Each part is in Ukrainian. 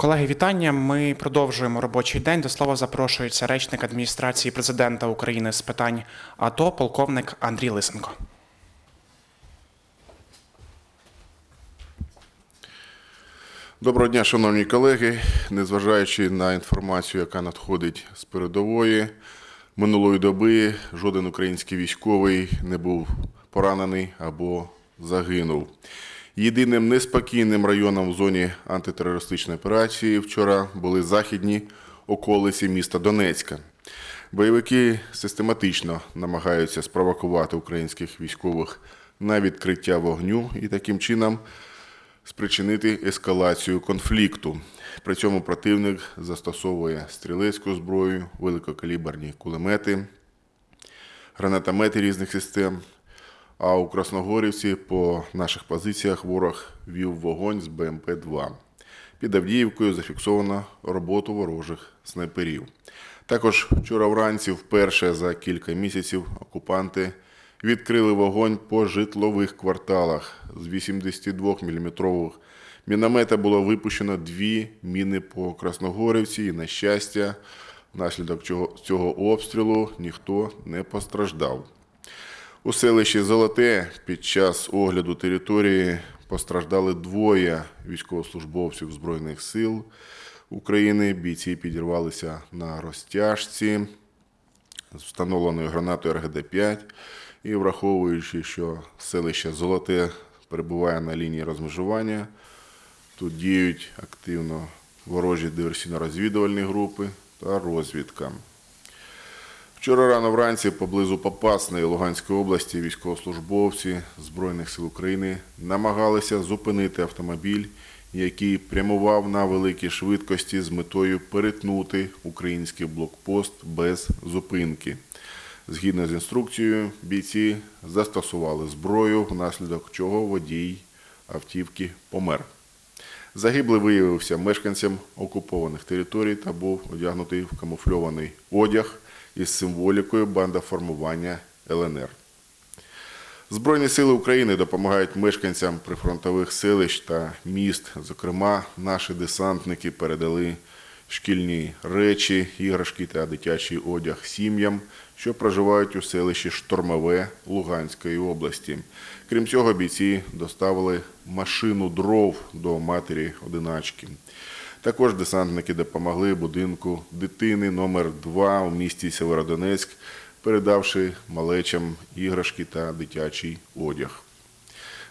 Колеги, вітання. Ми продовжуємо робочий день. До слова запрошується речник адміністрації президента України з питань АТО, полковник Андрій Лисенко. Доброго дня, шановні колеги. Незважаючи на інформацію, яка надходить з передової минулої доби, жоден український військовий не був поранений або загинув. Єдиним неспокійним районом в зоні антитерористичної операції вчора були західні околиці міста Донецька. Бойовики систематично намагаються спровокувати українських військових на відкриття вогню і таким чином спричинити ескалацію конфлікту. При цьому противник застосовує стрілецьку зброю, великокаліберні кулемети, гранатомети різних систем. А у Красногорівці по наших позиціях ворог вів вогонь з БМП-2. Під Авдіївкою зафіксовано роботу ворожих снайперів. Також вчора вранці, вперше за кілька місяців, окупанти відкрили вогонь по житлових кварталах. З 82-мм міномета було випущено дві міни по Красногорівці, і, на щастя, внаслідок цього- обстрілу ніхто не постраждав. У селищі Золоте під час огляду території постраждали двоє військовослужбовців Збройних сил України. Бійці підірвалися на розтяжці з встановленою гранатою РГД-5. І враховуючи, що селище Золоте перебуває на лінії розмежування, тут діють активно ворожі диверсійно-розвідувальні групи та розвідка. Вчора рано вранці поблизу Попасної Луганської області військовослужбовці Збройних сил України намагалися зупинити автомобіль, який прямував на великій швидкості з метою перетнути український блокпост без зупинки. Згідно з інструкцією, бійці застосували зброю, внаслідок чого водій автівки помер. Загиблий виявився мешканцем окупованих територій та був одягнутий в камуфльований одяг із символікою бандаформування ЛНР. Збройні сили України допомагають мешканцям прифронтових селищ та міст. Зокрема, наші десантники передали шкільні речі, іграшки та дитячий одяг сім'ям, що проживають у селищі Штормове Луганської області. Крім цього, бійці доставили машину дров до матері одиначки. Також десантники допомогли будинку дитини номер 2 у місті Северодонецьк, передавши малечам іграшки та дитячий одяг.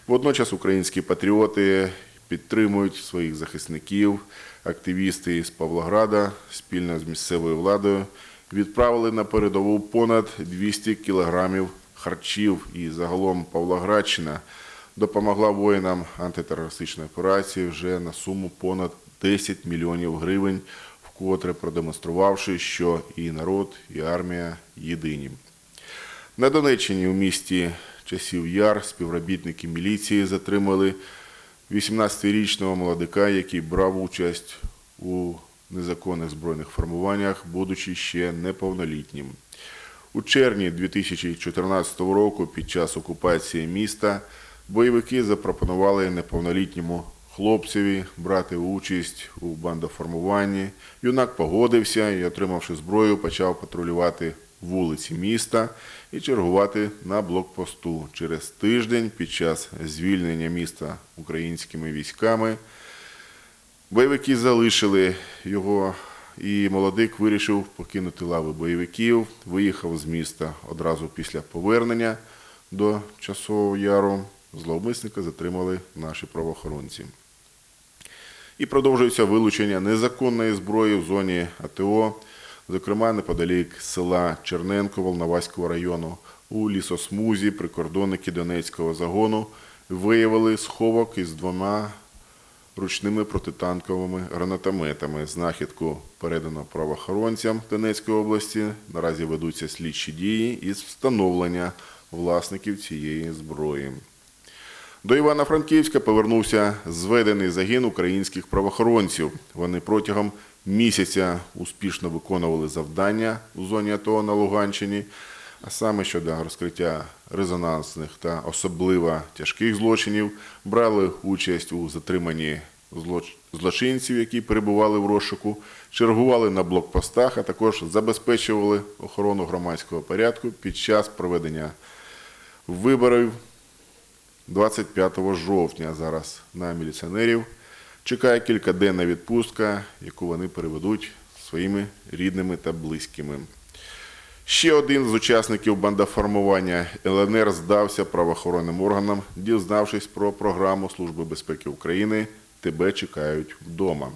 Водночас українські патріоти підтримують своїх захисників. Активісти з Павлограда спільно з місцевою владою відправили на передову понад 200 кілограмів харчів. І загалом Павлоградщина допомогла воїнам антитерористичної операції вже на суму понад 10 мільйонів гривень, вкотре продемонструвавши, що і народ, і армія єдині. На Донеччині у місті часів Яр співробітники міліції затримали 18-річного молодика, який брав участь у незаконних збройних формуваннях, будучи ще неповнолітнім. У червні 2014 року, під час окупації міста, бойовики запропонували неповнолітньому хлопцеві брати участь у бандоформуванні. Юнак погодився і, отримавши зброю, почав патрулювати вулиці міста і чергувати на блокпосту. Через тиждень під час звільнення міста українськими військами бойовики залишили його, і молодик вирішив покинути лави бойовиків, виїхав з міста одразу після повернення до Часового Яру. Зловмисника затримали наші правоохоронці. І продовжується вилучення незаконної зброї в зоні АТО, зокрема неподалік села Черненко Волноваського району. У лісосмузі прикордонники Донецького загону виявили сховок із двома ручними протитанковими гранатометами. Знахідку передано правоохоронцям Донецької області. Наразі ведуться слідчі дії із встановлення власників цієї зброї. До Івано-Франківська повернувся зведений загін українських правоохоронців. Вони протягом місяця успішно виконували завдання у зоні АТО на Луганщині, а саме щодо розкриття резонансних та особливо тяжких злочинів, брали участь у затриманні злоч- злочинців, які перебували в розшуку, чергували на блокпостах, а також забезпечували охорону громадського порядку під час проведення виборів 25 жовтня. Зараз на міліціонерів чекає кількаденна відпустка, яку вони переведуть своїми рідними та близькими. Ще один з учасників бандаформування ЛНР здався правоохоронним органам, дізнавшись про програму Служби безпеки України Тебе чекають вдома.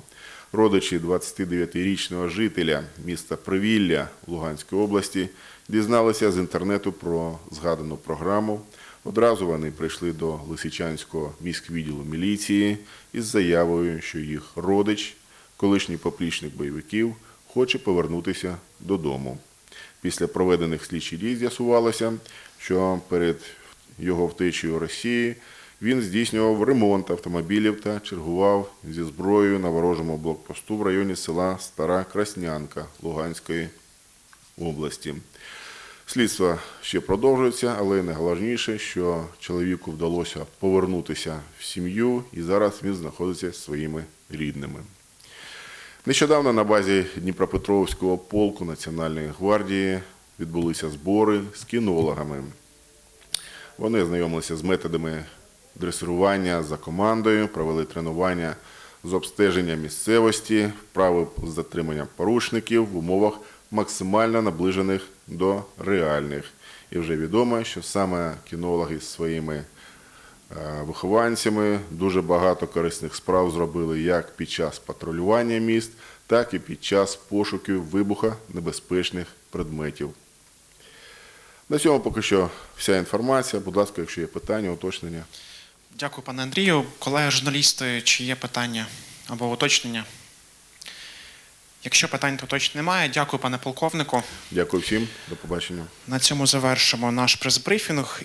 Родичі 29-річного жителя міста Привілля Луганської області дізналися з інтернету про згадану програму. Одразу вони прийшли до Лисичанського міськвідділу міліції із заявою, що їх родич, колишній поплічник бойовиків, хоче повернутися додому. Після проведених слідчих дій з'ясувалося, що перед його втечею Росії він здійснював ремонт автомобілів та чергував зі зброєю на ворожому блокпосту в районі села Стара Краснянка Луганської області. Слідство ще продовжується, але найголовніше, що чоловіку вдалося повернутися в сім'ю, і зараз він знаходиться зі своїми рідними. Нещодавно на базі Дніпропетровського полку Національної гвардії відбулися збори з кінологами. Вони ознайомилися з методами дресирування за командою, провели тренування з обстеження місцевості, вправи з затримання порушників в умовах максимально наближених до реальних. І вже відомо, що саме кінологи з своїми е, вихованцями дуже багато корисних справ зробили як під час патрулювання міст, так і під час пошуків вибуха небезпечних предметів. На цьому поки що вся інформація. Будь ласка, якщо є питання, уточнення. Дякую, пане Андрію. Колеги журналісти, чи є питання або уточнення? Якщо питань то точно немає, дякую, пане полковнику. Дякую всім, до побачення. На цьому завершимо наш прес-брифінг